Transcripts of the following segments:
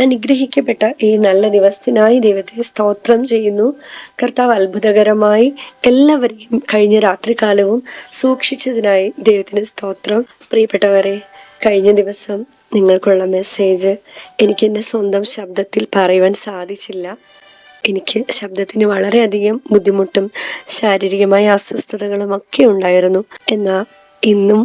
അനുഗ്രഹിക്കപ്പെട്ട ഈ നല്ല ദിവസത്തിനായി ദൈവത്തെ സ്തോത്രം ചെയ്യുന്നു. കർത്താവ് അത്ഭുതകരമായി എല്ലാവരെയും കഴിഞ്ഞ രാത്രികാലവും സൂക്ഷിച്ചതിനായി ദൈവത്തിന് സ്തോത്രം. പ്രിയപ്പെട്ടവരെ കഴിഞ്ഞ ദിവസം നിങ്ങൾക്കുള്ള മെസ്സേജ് എനിക്ക് എന്റെ സ്വന്തം ശബ്ദത്തിൽ പറയുവാൻ സാധിച്ചില്ല. എനിക്ക് ശബ്ദത്തിന് വളരെയധികം ബുദ്ധിമുട്ടും ശാരീരികമായ അസ്വസ്ഥതകളും ഒക്കെ ഉണ്ടായിരുന്നു. എന്നാൽ ഇന്നും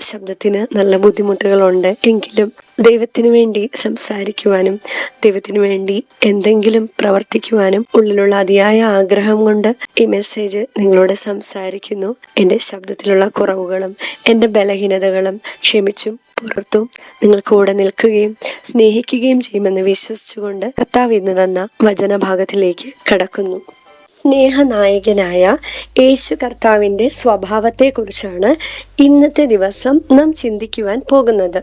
ശബ്ദത്തിന് നല്ല ബുദ്ധിമുട്ടുകളുണ്ട്. എങ്കിലും ദൈവത്തിന് വേണ്ടി സംസാരിക്കുവാനും ദൈവത്തിന് വേണ്ടി എന്തെങ്കിലും പ്രവർത്തിക്കുവാനും ഉള്ളിലുള്ള അതിയായ ആഗ്രഹം കൊണ്ട് ഈ മെസ്സേജ് നിങ്ങളോട് സംസാരിക്കുന്നു. എന്റെ ശബ്ദത്തിലുള്ള കുറവുകളും എന്റെ ബലഹീനതകളും ക്ഷമിച്ചും പുറത്തും നിങ്ങൾ കൂടെ നിൽക്കുകയും സ്നേഹിക്കുകയും ചെയ്യുമെന്ന് വിശ്വസിച്ചുകൊണ്ട് കർത്താവ് ഇന്ന് തന്ന വചനഭാഗത്തിലേക്ക് കടക്കുന്നു. സ്നേഹനായകനായ യേശു കർത്താവിന്റെ സ്വഭാവത്തെക്കുറിച്ചാണ് ഇന്നത്തെ ദിവസം നാം ചിന്തിക്കുവാൻ പോകുന്നത്.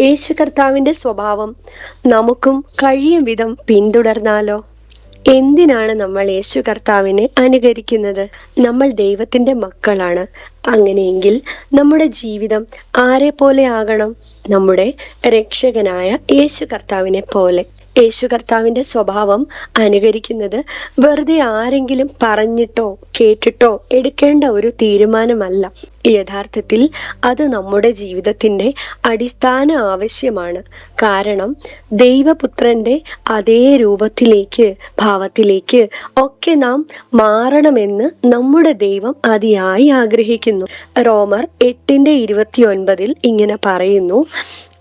യേശു കർത്താവിന്റെ സ്വഭാവം നമുക്കും കഴിയും വിധം പിന്തുടർന്നാലോ? എന്തിനാണ് നമ്മൾ യേശു കർത്താവിനെ അനുകരിക്കുന്നത്? നമ്മൾ ദൈവത്തിന്റെ മക്കളാണ്. അങ്ങനെയെങ്കിൽ നമ്മുടെ ജീവിതം ആരെ പോലെ ആകണം? നമ്മുടെ രക്ഷകനായ യേശു കർത്താവിനെ പോലെ. യേശു കർത്താവിന്റെ സ്വഭാവം അനുകരിക്കുന്നത് വെറുതെ ആരെങ്കിലും പറഞ്ഞിട്ടോ കേട്ടിട്ടോ എടുക്കേണ്ട ഒരു തീരുമാനമല്ല. യഥാർത്ഥത്തിൽ അത് നമ്മുടെ ജീവിതത്തിന്റെ അടിസ്ഥാന ആവശ്യമാണ്. കാരണം ദൈവപുത്രന്റെ അതേ രൂപത്തിലേക്ക് ഭാവത്തിലേക്ക് ഒക്കെ നാം മാറണമെന്ന് നമ്മുടെ ദൈവം അതിയായി ആഗ്രഹിക്കുന്നു. റോമർ എട്ടിന്റെ ഇരുപത്തി ഒൻപതിൽ ഇങ്ങനെ പറയുന്നു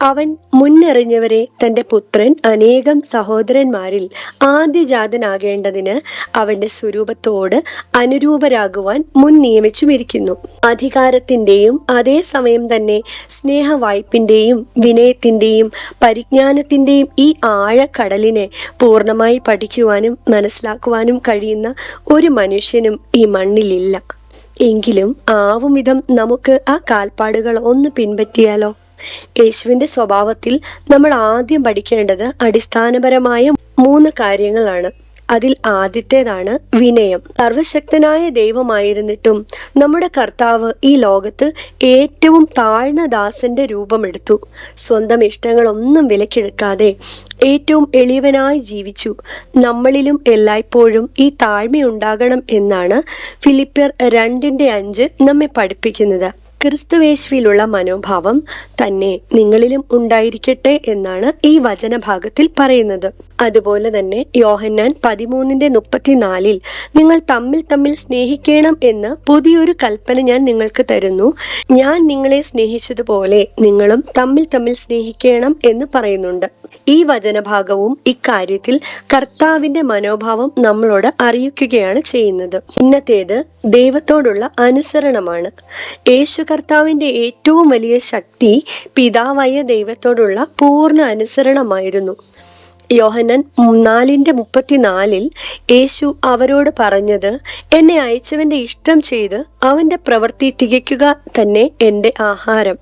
അവൻ മുന്നെറിഞ്ഞവരെ തന്റെ പുത്രൻ അനേകം സഹോദരന്മാരിൽ ആദ്യജാതനാകേണ്ടതിന് അവന്റെ സ്വരൂപത്തോട് അനുരൂപരാകുവാൻ മുൻ നിയമിച്ചുമിരിക്കുന്നു. അധികാരത്തിന്റെയും അതേസമയം തന്നെ സ്നേഹവായ്പിന്റെയും വിനയത്തിന്റെയും പരിജ്ഞാനത്തിന്റെയും ഈ ആഴക്കടലിനെ പൂർണമായി പഠിക്കുവാനും മനസ്സിലാക്കുവാനും കഴിയുന്ന ഒരു മനുഷ്യനും ഈ മണ്ണിലില്ല. എങ്കിലും ആവും വിധം നമുക്ക് ആ കാൽപ്പാടുകൾ ഒന്ന് പിൻപറ്റിയാലോ? യേശുവിന്റെ സ്വഭാവത്തിൽ നമ്മൾ ആദ്യം പഠിക്കേണ്ടത് അടിസ്ഥാനപരമായ മൂന്ന് കാര്യങ്ങളാണ്. അതിൽ ആദ്യത്തേതാണ് വിനയം. സർവശക്തനായ ദൈവമായിരുന്നിട്ടും നമ്മുടെ കർത്താവ് ഈ ലോകത്ത് ഏറ്റവും താഴ്ന്ന ദാസന്റെ രൂപമെടുത്തു. സ്വന്തം ഇഷ്ടങ്ങളൊന്നും വിലക്കെടുക്കാതെ ഏറ്റവും എളിയവനായി ജീവിച്ചു. നമ്മളിലും എല്ലായ്പ്പോഴും ഈ താഴ്മയുണ്ടാകണം എന്നാണ് ഫിലിപ്പിയർ രണ്ടിന്റെ അഞ്ച് നമ്മെ പഠിപ്പിക്കുന്നത്. ക്രിസ്തുവേശുവിലുള്ള മനോഭാവം തന്നെ നിങ്ങളിലും ഉണ്ടായിരിക്കട്ടെ എന്നാണ് ഈ വചനഭാഗത്തിൽ പറയുന്നത്. അതുപോലെ തന്നെ യോഹന്നാൻ പതിമൂന്നിന്റെ മുപ്പത്തിനാലിൽ നിങ്ങൾ തമ്മിൽ തമ്മിൽ സ്നേഹിക്കണം എന്ന് പുതിയൊരു കൽപ്പന ഞാൻ നിങ്ങൾക്ക് തരുന്നു. ഞാൻ നിങ്ങളെ സ്നേഹിച്ചതുപോലെ നിങ്ങളും തമ്മിൽ തമ്മിൽ സ്നേഹിക്കണം എന്ന് പറയുന്നുണ്ട്. ഈ വചനഭാഗവും ഇക്കാര്യത്തിൽ കർത്താവിന്റെ മനോഭാവം നമ്മളോട് അറിയിക്കുകയാണ് ചെയ്യുന്നത്. ഇന്നത്തേത് ദൈവത്തോടുള്ള അനുസരണമാണ്. യേശു കർത്താവിന്റെ ഏറ്റവും വലിയ ശക്തി പിതാവായ ദൈവത്തോടുള്ള പൂർണ അനുസരണമായിരുന്നു. യോഹനൻ നാലിന്റെ മുപ്പത്തിനാലിൽ യേശു അവരോട് പറഞ്ഞത് എന്നെ അയച്ചവന്റെ ഇഷ്ടം ചെയ്ത് അവന്റെ പ്രവൃത്തി തികയ്ക്കുക തന്നെ എന്റെ ആഹാരം.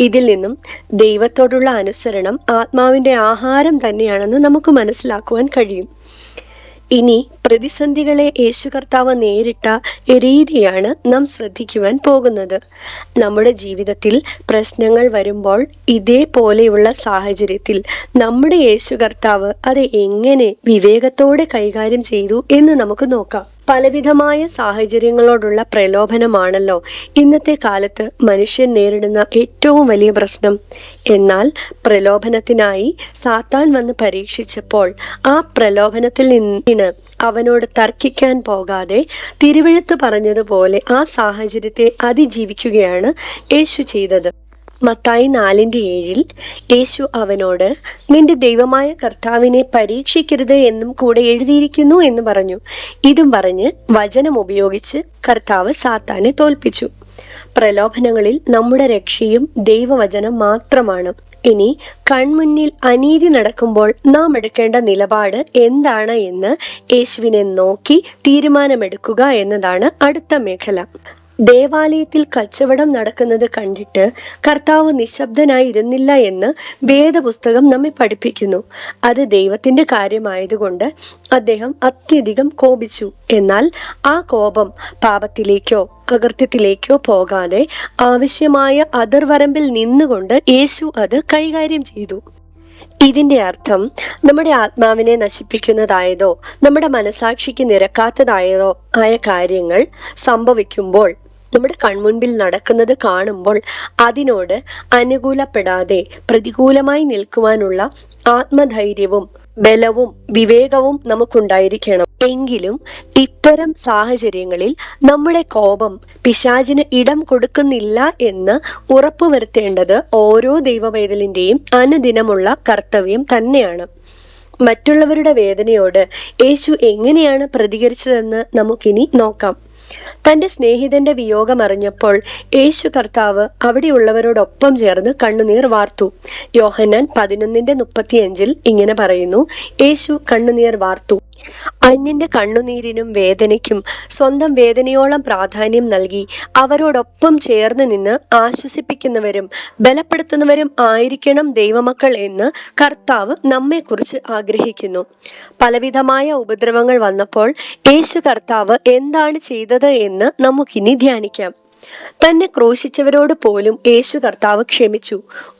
ഇതിൽ നിന്നും ദൈവത്തോടുള്ള അനുസരണം ആത്മാവിന്റെ ആഹാരം തന്നെയാണെന്ന് നമുക്ക് മനസ്സിലാക്കുവാൻ കഴിയും. ഇനി പ്രതിസന്ധികളെ യേശു കർത്താവ് നേരിട്ട രീതിയാണ് നാം ശ്രദ്ധിക്കുവാൻ പോകുന്നത്. നമ്മുടെ ജീവിതത്തിൽ പ്രശ്നങ്ങൾ വരുമ്പോൾ ഇതേപോലെയുള്ള സാഹചര്യത്തിൽ നമ്മുടെ യേശു കർത്താവ് അത് എങ്ങനെ വിവേകത്തോടെ കൈകാര്യം ചെയ്തു എന്ന് നമുക്ക് നോക്കാം. പലവിധമായ സാഹചര്യങ്ങളോടുള്ള പ്രലോഭനമാണല്ലോ ഇന്നത്തെ കാലത്ത് മനുഷ്യൻ നേരിടുന്ന ഏറ്റവും വലിയ പ്രശ്നം. എന്നാൽ പ്രലോഭനത്തിനായി സാത്താൻ വന്ന് പരീക്ഷിച്ചപ്പോൾ ആ പ്രലോഭനത്തിൽ നിന്ന് അവനോട് തർക്കിക്കാൻ പോകാതെ തിരുവഴുത്ത് പറഞ്ഞതുപോലെ ആ സാഹചര്യത്തെ അതിജീവിക്കുകയാണ് യേശു ചെയ്തത്. മത്തായി നാലിന്റെ ഏഴിൽ യേശു അവനോട് നിന്റെ ദൈവമായ കർത്താവിനെ പരീക്ഷിക്കരുത് എന്നും കൂടെ എഴുതിയിരിക്കുന്നു എന്ന് പറഞ്ഞു. ഇതും പറഞ്ഞ് വചനം ഉപയോഗിച്ച് കർത്താവ് സാത്താനെ തോൽപ്പിച്ചു. പ്രലോഭനങ്ങളിൽ നമ്മുടെ രക്ഷയും ദൈവവചനം മാത്രമാണ്. ഇനി കൺമുന്നിൽ അനീതി നടക്കുമ്പോൾ നാം എടുക്കേണ്ട നിലപാട് എന്താണ് എന്ന് യേശുവിനെ നോക്കി തീരുമാനമെടുക്കുക എന്നതാണ് അടുത്ത മേഖല. ദേവാലയത്തിൽ കച്ചവടം നടക്കുന്നത് കണ്ടിട്ട് കർത്താവ് നിശബ്ദനായിരുന്നില്ല എന്ന് വേദപുസ്തകം നമ്മെ പഠിപ്പിക്കുന്നു. അത് ദൈവത്തിന്റെ കാര്യമായതുകൊണ്ട് അദ്ദേഹം അത്യധികം കോപിച്ചു. എന്നാൽ ആ കോപം പാപത്തിലേക്കോ അകൃത്യത്തിലേക്കോ പോകാതെ ആവശ്യമായ അതിർവരമ്പിൽ നിന്നുകൊണ്ട് യേശു അത് കൈകാര്യം ചെയ്തു. ഇതിന്റെ അർത്ഥം നമ്മുടെ ആത്മാവിനെ നശിപ്പിക്കുന്നതായതോ നമ്മുടെ മനസാക്ഷിക്ക് നിരക്കാത്തതായതോ ആയ കാര്യങ്ങൾ സംഭവിക്കുമ്പോൾ നമ്മുടെ കൺമുൻപിൽ നടക്കുന്നത് കാണുമ്പോൾ അതിനോട് അനുകൂലപ്പെടാതെ പ്രതികൂലമായി നിൽക്കുവാനുള്ള ആത്മധൈര്യവും ബലവും വിവേകവും നമുക്കുണ്ടായിരിക്കണം. എങ്കിലും ഇത്തരം സാഹചര്യങ്ങളിൽ നമ്മുടെ കോപം പിശാചിന് ഇടം കൊടുക്കുന്നില്ല എന്ന് ഉറപ്പുവരുത്തേണ്ടത് ഓരോ ദൈവവേദലിന്റെയും അനുദിനമുള്ള കർത്തവ്യം തന്നെയാണ്. മറ്റുള്ളവരുടെ വേദനയോട് യേശു എങ്ങനെയാണ് പ്രതികരിച്ചതെന്ന് നമുക്കിനി നോക്കാം. തന്റെ സ്നേഹിതന്റെ വിയോഗം അറിഞ്ഞപ്പോൾ യേശു കർത്താവ് അവിടെയുള്ളവരോടൊപ്പം ചേർന്ന് കണ്ണുനീർ വാർത്തു. യോഹന്നാൻ പതിനൊന്നിന്റെ മുപ്പത്തിയഞ്ചിൽ ഇങ്ങനെ പറയുന്നു യേശു കണ്ണുനീർ വാർത്തു. അന്യന്റെ കണ്ണുനീരിനും വേദനയ്ക്കും സ്വന്തം വേദനയോളം പ്രാധാന്യം നൽകി അവരോടൊപ്പം ചേർന്ന് നിന്ന് ആശ്വസിപ്പിക്കുന്നവരും ബലപ്പെടുത്തുന്നവരും ആയിരിക്കണം ദൈവമക്കൾ എന്ന് കർത്താവ് നമ്മെക്കുറിച്ച് ആഗ്രഹിക്കുന്നു. പലവിധമായ ഉപദ്രവങ്ങൾ വന്നപ്പോൾ യേശു കർത്താവ് എന്താണ് ചെയ്തത് എന്ന് നമുക്കിനി ധ്യാനിക്കാം. തന്നെ ക്രൂശിച്ചവരോട് പോലും യേശു കർത്താവ് ക്ഷമിച്ചു.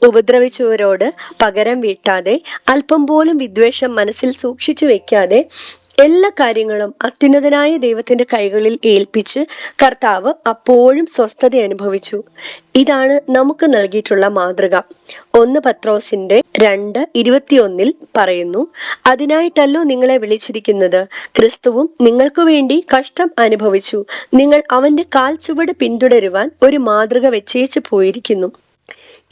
ഉപദ്രവിച്ചവരോട് പകരം വീട്ടാതെ അല്പം പോലും വിദ്വേഷം മനസ്സിൽ സൂക്ഷിച്ചു വെക്കാതെ എല്ലാ കാര്യങ്ങളും അത്യുന്നതനായ ദൈവത്തിന്റെ കൈകളിൽ ഏൽപ്പിച്ച് കർത്താവ് അപ്പോഴും സ്വസ്ഥത അനുഭവിച്ചു. ഇതാണ് നമുക്ക് നൽകിയിട്ടുള്ള മാതൃക. ഒന്ന് പത്രോസിന്റെ രണ്ട് ഇരുപത്തിയൊന്നിൽ പറയുന്നു അതിനായിട്ടല്ലോ നിങ്ങളെ വിളിച്ചിരിക്കുന്നത്. ക്രിസ്തുവും നിങ്ങൾക്കു വേണ്ടി കഷ്ടം അനുഭവിച്ചു. നിങ്ങൾ അവന്റെ കാൽ ചുവട് പിന്തുടരുവാൻ ഒരു മാതൃക വെച്ചേച്ചു പോയിരിക്കുന്നു.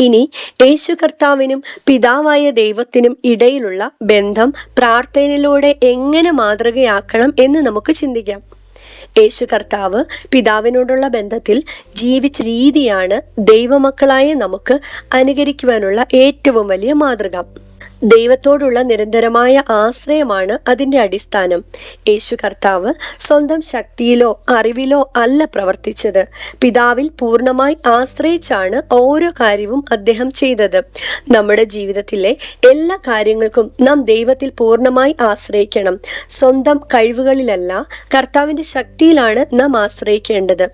ഇനി യേശു കർത്താവിനും പിതാവായ ദൈവത്തിനും ഇടയിലുള്ള ബന്ധം പ്രാർത്ഥനയിലൂടെ എങ്ങനെ മാതൃകയാക്കണം എന്ന് നമുക്ക് ചിന്തിക്കാം. യേശു കർത്താവ് പിതാവിനോടുള്ള ബന്ധത്തിൽ ജീവിച്ച രീതിയാണ് ദൈവമക്കളായ നമുക്ക് അനുകരിക്കുവാനുള്ള ഏറ്റവും വലിയ മാതൃക. ദൈവത്തോടുള്ള നിരന്തരമായ ആശ്രയമാണ് അതിന്റെ അടിസ്ഥാനം. യേശു കർത്താവ് സ്വന്തം ശക്തിയിലോ അറിവിലോ അല്ല പ്രവർത്തിച്ചത്. പിതാവിൽ പൂർണമായി ആശ്രയിച്ചാണ് ഓരോ കാര്യവും അദ്ദേഹം ചെയ്തത്. നമ്മുടെ ജീവിതത്തിലെ എല്ലാ കാര്യങ്ങൾക്കും നാം ദൈവത്തിൽ പൂർണമായി ആശ്രയിക്കണം. സ്വന്തം കഴിവുകളിലല്ല കർത്താവിന്റെ ശക്തിയിലാണ് നാം ആശ്രയിക്കേണ്ടത്.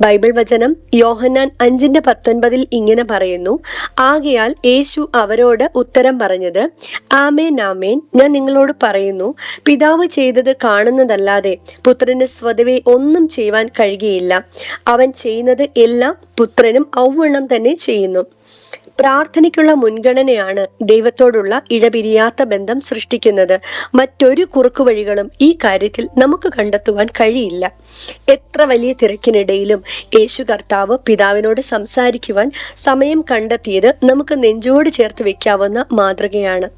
ബൈബിൾ വചനം യോഹന്നാൻ അഞ്ചിന്റെ പത്തൊൻപതിൽ ഇങ്ങനെ പറയുന്നു ആകയാൽ യേശു അവരോട് ഉത്തരം പറഞ്ഞത് ആമേൻ ആമേൻ. ഞാൻ നിങ്ങളോട് പറയുന്നു പിതാവ് ചെയ്തത് കാണുന്നതല്ലാതെ പുത്രന് സ്വതവേ ഒന്നും ചെയ്യുവാൻ കഴിയുകയില്ല. അവൻ ചെയ്യുന്നത് എല്ലാം പുത്രനും ഔവണ്ണം തന്നെ ചെയ്യുന്നു. പ്രാർത്ഥനയ്ക്കുള്ള മുൻഗണനയാണ് ദൈവത്തോടുള്ള ഇഴപിരിയാത്ത ബന്ധം സൃഷ്ടിക്കുന്നത്. മറ്റൊരു കുറുക്കുവഴികളും ഈ കാര്യത്തിൽ നമുക്ക് കണ്ടെത്തുവാൻ കഴിയില്ല. എത്ര വലിയ തിരക്കിനിടയിലും യേശു കർത്താവ് പിതാവിനോട് സംസാരിക്കുവാൻ സമയം കണ്ടെത്തിയത് നമുക്ക് നെഞ്ചോട് ചേർത്ത് വെക്കാവുന്ന മാതൃകയാണ്.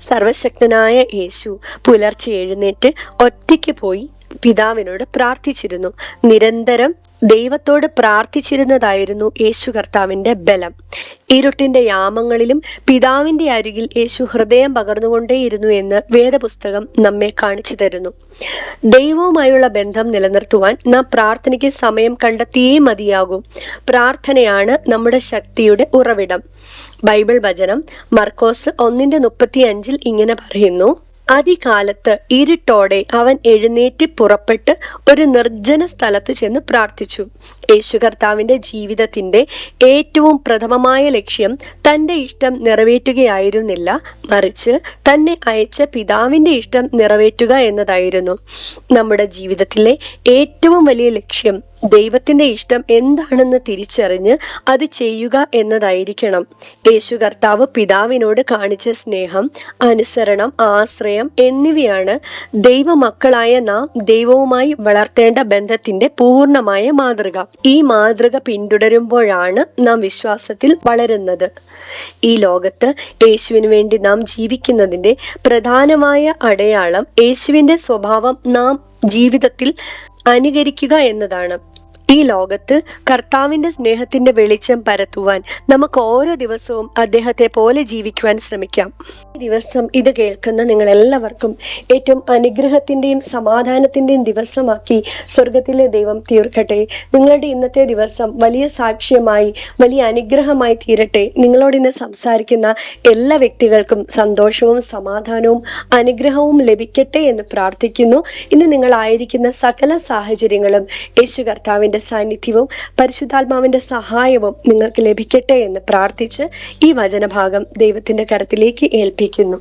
സർവശക്തനായ യേശു പുലർച്ചെ എഴുന്നേറ്റ് ഒറ്റയ്ക്ക് പോയി പിതാവിനോട് പ്രാർത്ഥിച്ചിരുന്നു. നിരന്തരം ദൈവത്തോട് പ്രാർത്ഥിച്ചിരുന്നതായിരുന്നു യേശു കർത്താവിന്റെ ബലം. ഇരുട്ടിന്റെ യാമങ്ങളിലും പിതാവിന്റെ അരികിൽ യേശു ഹൃദയം പകർന്നുകൊണ്ടേയിരുന്നു എന്ന് വേദപുസ്തകം നമ്മെ കാണിച്ചു തരുന്നു. ദൈവവുമായുള്ള ബന്ധം നിലനിർത്തുവാൻ നാം പ്രാർത്ഥനയ്ക്ക് സമയം കണ്ടെത്തിയേ മതിയാകൂ. പ്രാർത്ഥനയാണ് നമ്മുടെ ശക്തിയുടെ ഉറവിടം. ബൈബിൾ വചനം മർക്കോസ് ഒന്നിന്റെ മുപ്പത്തി അഞ്ചിൽ ഇങ്ങനെ പറയുന്നു അതികാലത്ത് ഇരുട്ടോടെ അവൻ എഴുന്നേറ്റ് പുറപ്പെട്ട് ഒരു നിർജന സ്ഥലത്ത് ചെന്ന് പ്രാർത്ഥിച്ചു. യേശു കർത്താവിന്റെ ജീവിതത്തിന്റെ ഏറ്റവും പ്രഥമമായ ലക്ഷ്യം തന്റെ ഇഷ്ടം നിറവേറ്റുകയായിരുന്നില്ല. മറിച്ച് തന്നെ അയച്ച പിതാവിന്റെ ഇഷ്ടം നിറവേറ്റുക എന്നതായിരുന്നു. നമ്മുടെ ജീവിതത്തിലെ ഏറ്റവും വലിയ ലക്ഷ്യം ദൈവത്തിന്റെ ഇഷ്ടം എന്താണെന്ന് തിരിച്ചറിഞ്ഞ് അത് ചെയ്യുക എന്നതായിരിക്കണം. യേശു കർത്താവ് പിതാവിനോട് കാണിച്ച സ്നേഹം അനുസരണം ആശ്രയം എന്നിവയാണ് ദൈവമക്കളായ നാം ദൈവവുമായി വളർത്തേണ്ട ബന്ധത്തിന്റെ പൂർണമായ മാതൃക. ഈ മാതൃക പിന്തുടരുമ്പോഴാണ് നാം വിശ്വാസത്തിൽ വളരുന്നത്. ഈ ലോകത്ത് യേശുവിന് വേണ്ടി നാം ജീവിക്കുന്നതിന്റെ പ്രധാനമായ അടയാളം യേശുവിന്റെ സ്വഭാവം നാം ജീവിതത്തിൽ അനുകരിക്കുക എന്നതാണ്. ഈ ലോകത്ത് കർത്താവിന്റെ സ്നേഹത്തിന്റെ വെളിച്ചം പരത്തുവാൻ നമുക്ക് ഓരോ ദിവസവും അദ്ദേഹത്തെ പോലെ ജീവിക്കുവാൻ ശ്രമിക്കാം. ദിവസം ഇത് കേൾക്കുന്ന നിങ്ങൾ എല്ലാവർക്കും ഏറ്റവും അനുഗ്രഹത്തിന്റെയും സമാധാനത്തിന്റെയും ദിവസമാക്കി സ്വർഗത്തിലെ ദൈവം തീർക്കട്ടെ. നിങ്ങളുടെ ഇന്നത്തെ ദിവസം വലിയ സാക്ഷ്യമായി വലിയ അനുഗ്രഹമായി തീരട്ടെ. നിങ്ങളോട് ഇന്ന് സംസാരിക്കുന്ന എല്ലാ വ്യക്തികൾക്കും സന്തോഷവും സമാധാനവും അനുഗ്രഹവും ലഭിക്കട്ടെ എന്ന് പ്രാർത്ഥിക്കുന്നു. ഇന്ന് നിങ്ങളായിരിക്കുന്ന സകല സാഹചര്യങ്ങളും യേശു കർത്താവിന്റെ സാന്നിധ്യവും പരിശുദ്ധാത്മാവിന്റെ സഹായവും നിങ്ങൾക്ക് ലഭിക്കട്ടെ എന്ന് പ്രാർത്ഥിച്ച് ഈ വചനഭാഗം ദൈവത്തിന്റെ കരത്തിലേക്ക് できるの。